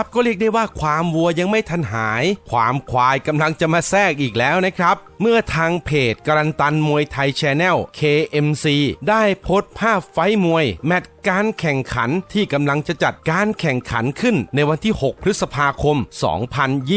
ครับก็เรียกได้ว่าความวัวยังไม่ทันหาย ความควายกำลังจะมาแทรกอีกแล้วนะครับ เมื่อทางเพจการันตันมวยไทยแชนแนล KMC ได้โพสต์ภาพไฟมวย แมตช์การแข่งขันที่กำลังจะจัดการแข่งขันขึ้นในวันที่ 6 พฤษภาคม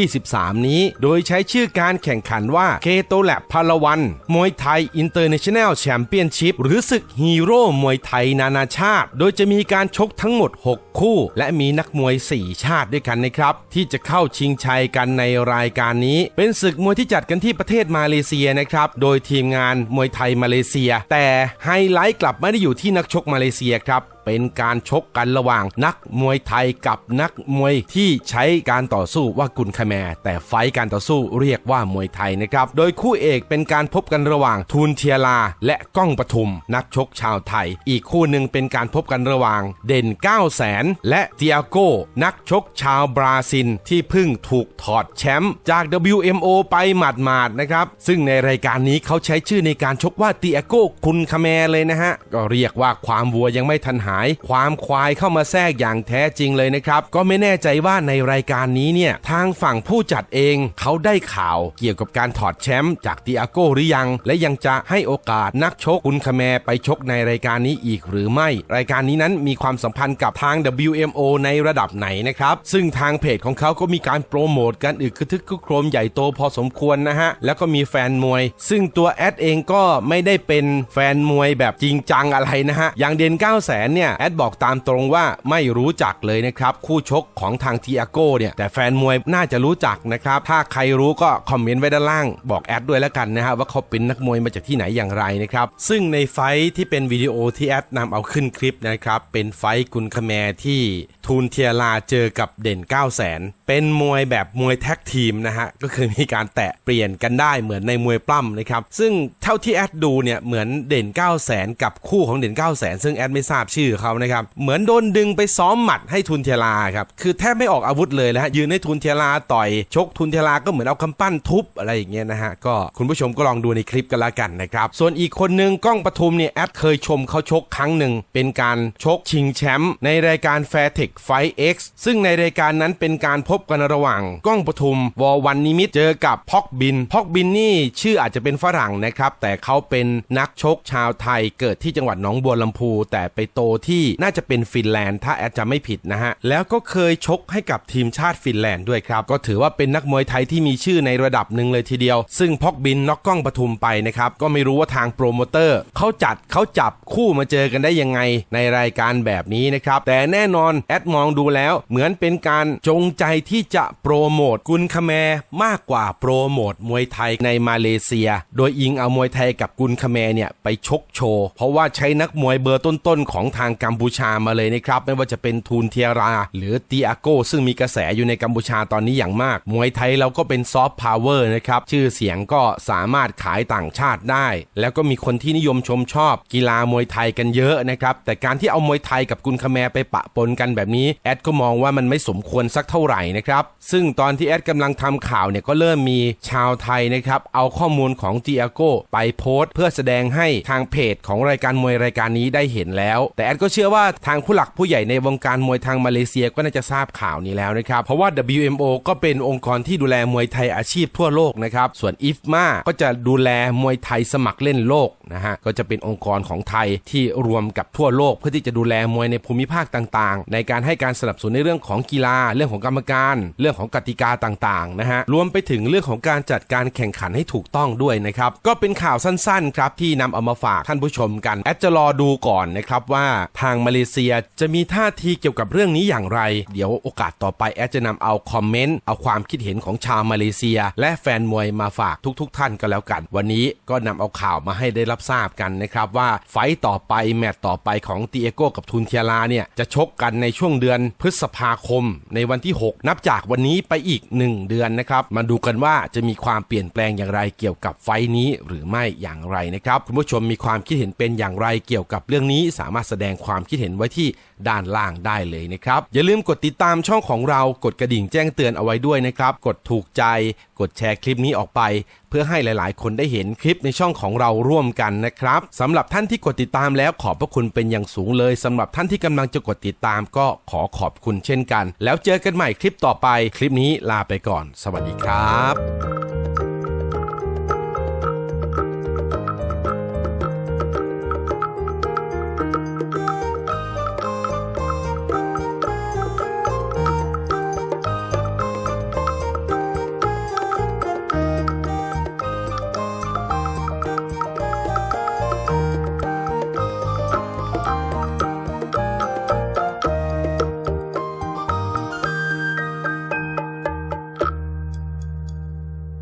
2023 นี้ โดยใช้ชื่อการแข่งขันว่าเคโตแลบพาลวันมวยไทยอินเตอร์เนชั่นแนลแชมเปี้ยนชิพหรือศึกฮีโร่มวยไทยนานาชาติ โดยจะมีการชกทั้งหมด 6 คู่ และมีนักมวย 4 ชาติด้วยกันนะครับ ที่จะเข้าชิงชัยกันในรายการนี้ เป็นศึกมวยที่จัดกันที่ประเทศมาเลเซียนะครับ โดยทีมงานมวยไทยมาเลเซีย แต่ไฮไลท์กลับไม่ได้อยู่ที่นักชกมาเลเซียครับ เป็นการชกกันระหว่างนักมวยไทยกับนักมวยที่ใช้การต่อสู้ว่ากุนคแมร์แต่ไฟการต่อสู้เรียกว่ามวยไทยนะครับโดยคู่เอกเป็นการพบกันระหว่างทูนเทียลา และก้องปทุม นักชกชาวไทย อีกคู่หนึ่งเป็นการพบกันระหว่าง เด่น 9 0 0แสนและเตียโกนักชกชาวบราซิลที่เพิ่งถูกถอดแชมป์จาก WMO ไปหมาดๆนะครับซึ่งในรายการนี้เขาใช้ชื่อในการชกว่าเตียโกคุนคแมร์เลยนะฮะก็เรียกว่าความวัวยังไม่ทันหาย ความควายเข้ามาแทรกอย่างแท้จริงเลยนะครับ ก็ไม่แน่ใจว่าในรายการนี้เนี่ย ทางฝั่งผู้จัดเองเขาได้ข่าวเกี่ยวกับการถอดแชมป์จากเตียโกหรือยัง และยังจะให้โอกาสนักชกคุนคาแมไปชกในรายการนี้อีกหรือไม่ รายการนี้นั้นมีความสัมพันธ์กับทาง WMO ในระดับไหนนะครับ ซึ่งทางเพจของเขาก็มีการโปรโมทกันอึกทึกคึกโครมใหญ่โตพอสมควรนะฮะ แล้วก็มีแฟนมวย ซึ่งตัวแอดเองก็ไม่ได้เป็นแฟนมวยแบบจริงจังอะไรนะฮะ อย่างเด่น9 0 0แสนเนี่ยแอดบอกตามตรงว่าไม่รู้จักเลยนะครับ คู่ชกของทางทีอาโก้เนี่ย แต่แฟนมวยน่าจะรู้จักนะครับ ถ้าใครรู้ก็คอมเมนต์ไว้ด้านล่าง บอกแอดด้วยแล้วกันนะฮะว่าเขาเป็นนักมวยมาจากที่ไหนอย่างไรนะครับ ซึ่งในไฟที่เป็นวิดีโอที่แอดนำเอาขึ้นคลิปนะครับเป็นไฟกุนคาแมที่ทูนเทียลาเจอกับเด่น9 0 0แสนเป็นมวยแบบมวยแท็กทีมนะฮะ ก็คือมีการแตะเปลี่ยนกันได้เหมือนในมวยปล้ำนะครับ ซึ่งเท่าที่แอดดูเนี่ยเหมือนเด่น 9 0 0แสนกับคู่ของเด่น 9 0 0แสนซึ่งแอดไม่ทราบชื่อเขานะครับ เหมือนโดนดึงไปซ้อมหมัดให้ทุนเทลาครับ คือแทบไม่ออกอาวุธเลยนะฮะ ยืนให้ทุนเทลาต่อย ชกทุนเทลาก็เหมือนเอาคำปั้นทุบอะไรอย่างเงี้ยนะฮะ ก็คุณผู้ชมก็ลองดูในคลิปกันละกันนะครับ ส่วนอีกคนนึงก้องปทุมเนี่ยแอดเคยชมเขาชกครั้งหนึ่งเป็นการชกชิงแชมป์ในรายการ f a i r t e c h Fight X ซึ่งในรายการนั้นเป็นการพบกันระหว่างก้องปทุมวอวันนิมิตเจอกับพอกบิน พอกบินนี่ชื่ออาจจะเป็นฝรั่งนะครับ แต่เขาเป็นนักชกชาวไทยเกิดที่จังหวัดหนองบัวลำพู แต่ไปโตที่น่าจะเป็นฟินแลนด์ ถ้าแอดจะไม่ผิดนะฮะ แล้วก็เคยชกให้กับทีมชาติฟินแลนด์ด้วยครับ ก็ถือว่าเป็นนักมวยไทยที่มีชื่อในระดับหนึ่งเลยทีเดียว ซึ่งพอกบินน็อกก้องปทุมไปนะครับก็ไม่รู้ว่าทางโปรโมเตอร์เขาจัดเขาจับคู่มาเจอกันได้ยังไงในรายการแบบนี้นะครับแต่แน่นอนแอดมองดูแล้วเหมือนเป็นการจงใจที่จะโปรโมทกุนคาแมร์มากกว่าโปรโมทมวยไทยในมาเลเซีย โดยอิงเอามวยไทยกับกุนคาแมร์เนี่ยไปชกโชว์ เพราะว่าใช้นักมวยเบอร์ต้นๆของทางกัมพูชามาเลยนะครับ ไม่ว่าจะเป็นทูนเทียรา หรือตีอาโกซึ่งมีกระแสอยู่ในกัมพูชาตอนนี้อย่างมาก มวยไทยเราก็เป็นซอฟต์พาวเวอร์นะครับ ชื่อเสียงก็สามารถขายต่างชาติได้ แล้วก็มีคนที่นิยมชมชอบกีฬามวยไทยกันเยอะนะครับ แต่การที่เอามวยไทยกับกุนคาแมร์ไปปะปนกันแบบนี้แอดก็มองว่ามันไม่สมควรสักเท่าไหร่นะครับ ซึ่งตอนที่แอดกำลังทำข่าวเนี่ยก็เริ่มมีชาวไทยนะครับ เอาข้อมูลของจีอาโกไปโพสต์ เพื่อแสดงให้ทางเพจของรายการมวยรายการนี้ได้เห็นแล้ว แต่แอดก็เชื่อว่าทางผู้หลักผู้ใหญ่ในวงการมวยทางมาเลเซียก็น่าจะทราบข่าวนี้แล้วนะครับ เพราะว่า WMO ก็เป็นองค์กรที่ดูแลมวยไทยอาชีพทั่วโลกนะครับ ส่วน IFMA ก็จะดูแลมวยไทยสมัครเล่นโลกนะฮะ ก็จะเป็นองค์กรของไทยที่รวมกับทั่วโลก เพื่อที่จะดูแลมวยในภูมิภาคต่างๆ ในการให้การสนับสนุนในเรื่องของกีฬา เรื่องของกรรมการเรื่องของกติกาต่างๆนะฮะรวมไปถึงเรื่องของการจัดการแข่งขันให้ถูกต้องด้วยนะครับก็เป็นข่าวสั้นๆครับที่นำเอามาฝากท่านผู้ชมกันแอดจะรอดูก่อนนะครับว่าทางมาเลเซียจะมีท่าทีเกี่ยวกับเรื่องนี้อย่างไร เดี๋ยวโอกาสต่อไปแอดจะนำเอาคอมเมนต์เอาความคิดเห็นของชาวมาเลเซีย และแฟนมวยมาฝากทุก ๆ ท่านก็แล้วกัน วันนี้ก็นำเอาข่าวมาให้ได้รับทราบกันนะครับว่าไฟต์ต่อไปแมตต์ต่อไปของตีเอโกกับทุนเทียลาเนี่ยจะชกกันในช่วงเดือนพฤษภาคมในวันที่ 6 นับจากวันนี้ไปอีก 1 เดือนนะครับ มาดูกันว่าจะมีความเปลี่ยนแปลงอย่างไรเกี่ยวกับไฟนี้หรือไม่อย่างไรนะครับ คุณผู้ชมมีความคิดเห็นเป็นอย่างไรเกี่ยวกับเรื่องนี้สามารถแสดงความคิดเห็นไว้ที่ด้านล่างได้เลยนะครับ อย่าลืมกดติดตามช่องของเรากดกระดิ่งแจ้งเตือนเอาไว้ด้วยนะครับ กดถูกใจ กดแชร์คลิปนี้ออกไป พื่อให้หลาย ๆ คนได้เห็นคลิปในช่องของเราร่วมกันนะครับสำหรับท่านที่กดติดตามแล้วขอบพระคุณเป็นอย่างสูงเลยสำหรับท่านที่กำลังจะกดติดตามก็ขอขอบคุณเช่นกัน แล้วเจอกันใหม่คลิปต่อไป คลิปนี้ลาไปก่อน สวัสดีครับ